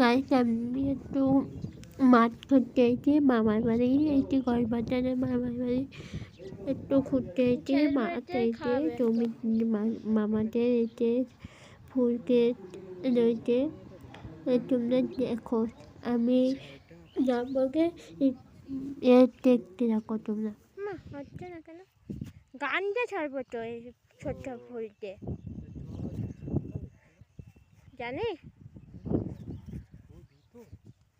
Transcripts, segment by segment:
Guys আমি একটু মাঠ ঘুরতে এসেছি মামার বাড়ি এসেছি গড়বাজারে মামার বাড়ি। একটু ঘুরতে এসেছি মাঠ এসে জমি মামাদের এসে ফুল রয়েছে। তোমরা দেখো আমি যাবোগে এ দেখতে থাকো তোমরা। হচ্ছে না কেন? গান দিয়ে ছাড়বো তো এই ছোট্ট ফুলতে জানি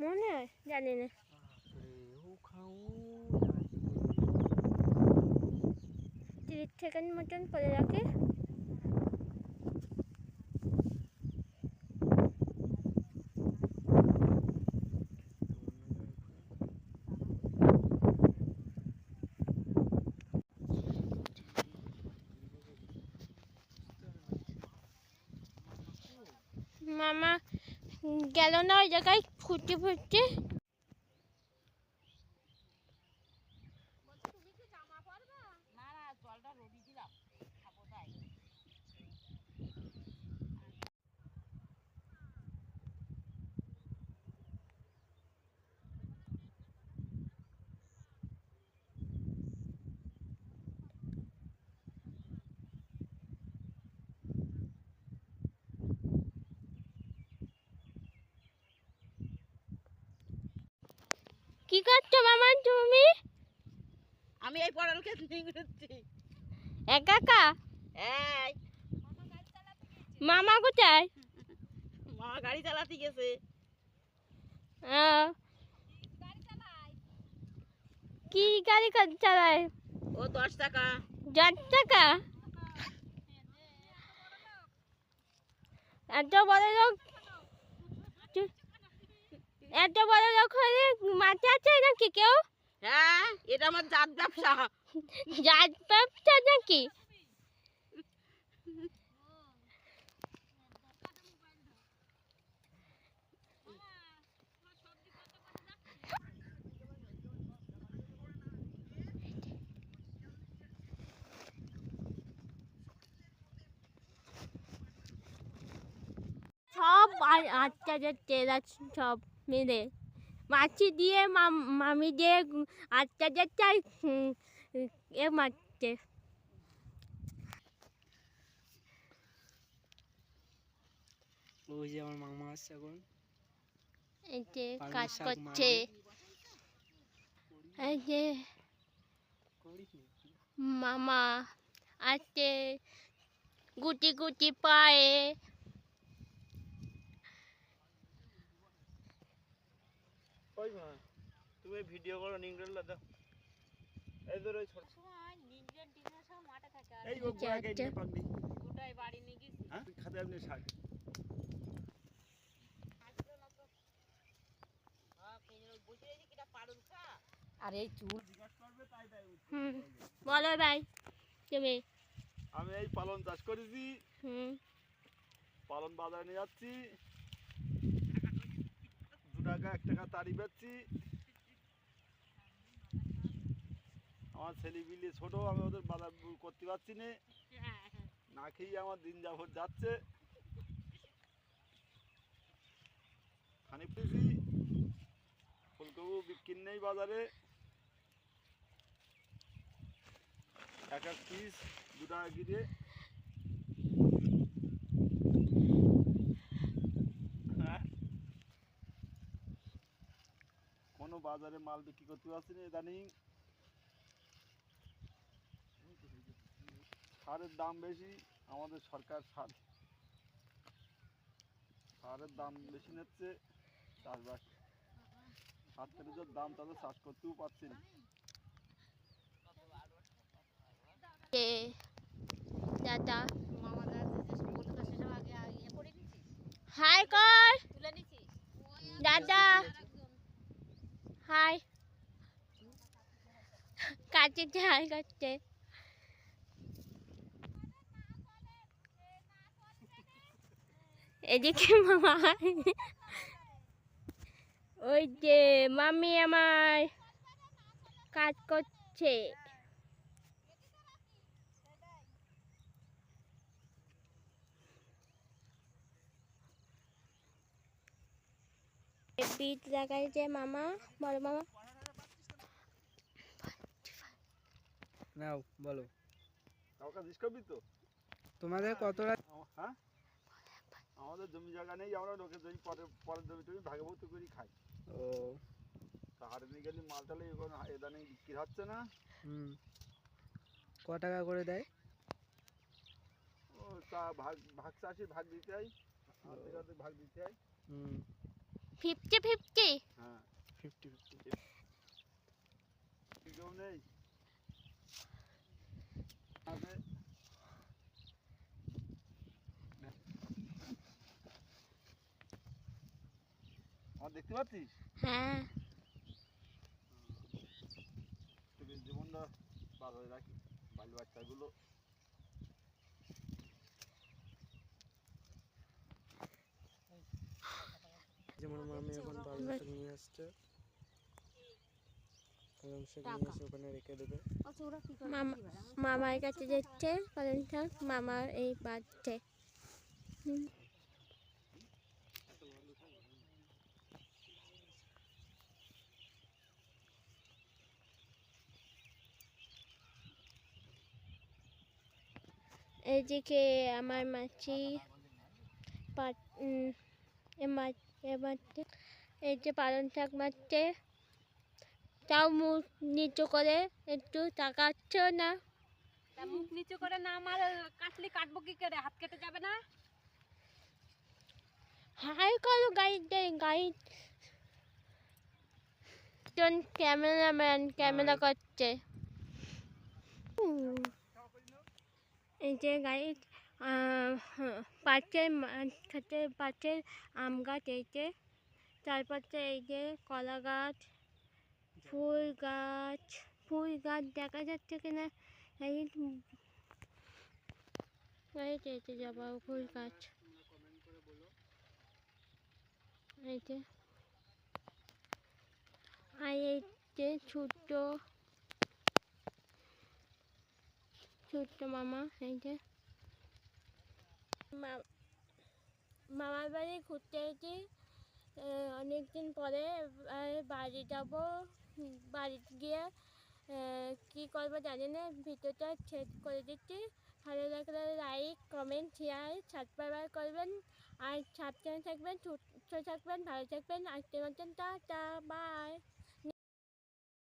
মনে হয় জানি না তিরিশ সেকেন্ড মতন করে রাখি মামা গেল না ওই জায়গায় ফুটে ফুটতে। কি করছ মামা তুমি? আমি এই পড়ালকে নিংড়েছি একা একা এই। মামা কোথায়? মা গাড়ি চালাতে গেছে। কি গাড়ি কা- চালায়? ও দশ টাকা যার টাকা এত বড় লোক? এত বড় লোক হলে মাঠে আছে নাকি কেউ? হ্যাঁ এটা আমার জাত ব্যবসা। জাত ব্যবসা নাকি? সব আর আটটা যাচ্ছে সব। মিলে মাছি দিয়ে মামি দিয়ে আটটা যাচ্ছে এ মারছে। ওই যে আমার মামা আসছে এখন। এই যে কাজ করছে। এই যে মামা আছে গুটি গুটি পায়ে মা তুমি ভিডিও করো নিংড়লা দাও। এই ধর ছোট এই ও আচ্ছা, গোয়া আচ্ছা। কেটে পাগলি ওটাই বাড়ি নিয়ে গেছি। হ্যাঁ? খাতে আপনি শাক। আর এই চুল। হুম। বলো ভাই তুমি। আমি এই পালন চাষ করেছি। হুম। পালন বাজারে নিয়ে যাচ্ছি। দু টাকা, এক টাকা তাড়ি বেচছি। আমার ছেলে বিলে ছোট, আমি ওদের বাজার করতে পারছি না। না খেয়ে আমার দিন যাবত যাচ্ছে। খানি পেয়েছি ফুলকপি বিক্রি নেই বাজারে। এক এক পিস দু টাকা হ্যাঁ? কোনো বাজারে মাল বিক্রি করতে পারছি না ইদানিং। সারের দাম বেশি আমাদের সরকার সার সারের দাম বেশি নিচ্ছে চাষবাস সার থেকে যে দাম তাদের চাষ করতেও পারছি না। দাদা হাই কর। দাদা হাই। কাছে হাই করছে এদিকে মামা ওই যে মামি আমার কাজ করছে। বিট লাগাইছে মামা বড় মামা। নাও বলো। তোমাদের কতটা হ্যাঁ? আমাদের জমি জায়গা নেই আমরা লোকের জমি পরে পরের জমি টমি ভাগাভুগি করি খাই। ও। তা হাটে নিয়ে গেলে মাল টালে এখন এদানে বিক্রি হচ্ছে না। হুম। ক টাকা করে দেয়? ও তা ভাগ ভাগ চাষি ভাগ দিতে হয়। ভাগ দিতে হয়। হুম। Fifty fifty. হ্যাঁ ফিফটি ফিফটি। কেউ নেই? দেখতে পাচ্ছিস? হ্যাঁ। জীবনটা বার হয়ে রাখি। বাল বাচ্চাগুলো যেমন মামি এখন নিয়ে আসছে। পালং শাক নিয়ে এসে ওখানে রেখে দেবে। মামার কাছে যাচ্ছে শাক মামার এই বাচ্চে। এদিকে আমার মাছি পাট উম, এ মাছ এ মাছতে এই যে পালন শাক মারছে। তাও মুখ নিচু করে একটু তাকাচ্ছ না। তা মুখ নিচু করে না আমার কাটলি কাটবো কি করে? হাত কেটে যাবে না? হাই করো গাইড গাইড জন ক্যামেরাম্যান ক্যামেরা করছে। এই যে গাইড পাশের মাঝখাতে পাশের আম গাছ এই যে। তারপরে এই যে কলা গাছ, ফুল গাছ ফুল গাছ দেখা যাচ্ছে কিনা? গাইড এই যে জবা ফুল গাছ। এই যে। আর এই যে ছোট্ট ছোট্ট মামা, এই যে। মামার বাড়ি ঘুরতে এসেছি। অনেক দিন পরে বাড়ি যাব, বাড়ি গিয়ে কী করব জানি না, ভিডিওটা শেষ করে দিচ্ছি। ভালো লাগলে লাইক কমেন্ট শেয়ার সাবস্ক্রাইব করবেন। আর সাবধানে থাকবেন, সুস্থ থাকবেন, ভালো থাকবেন। আজকের মতন, টাটা বাই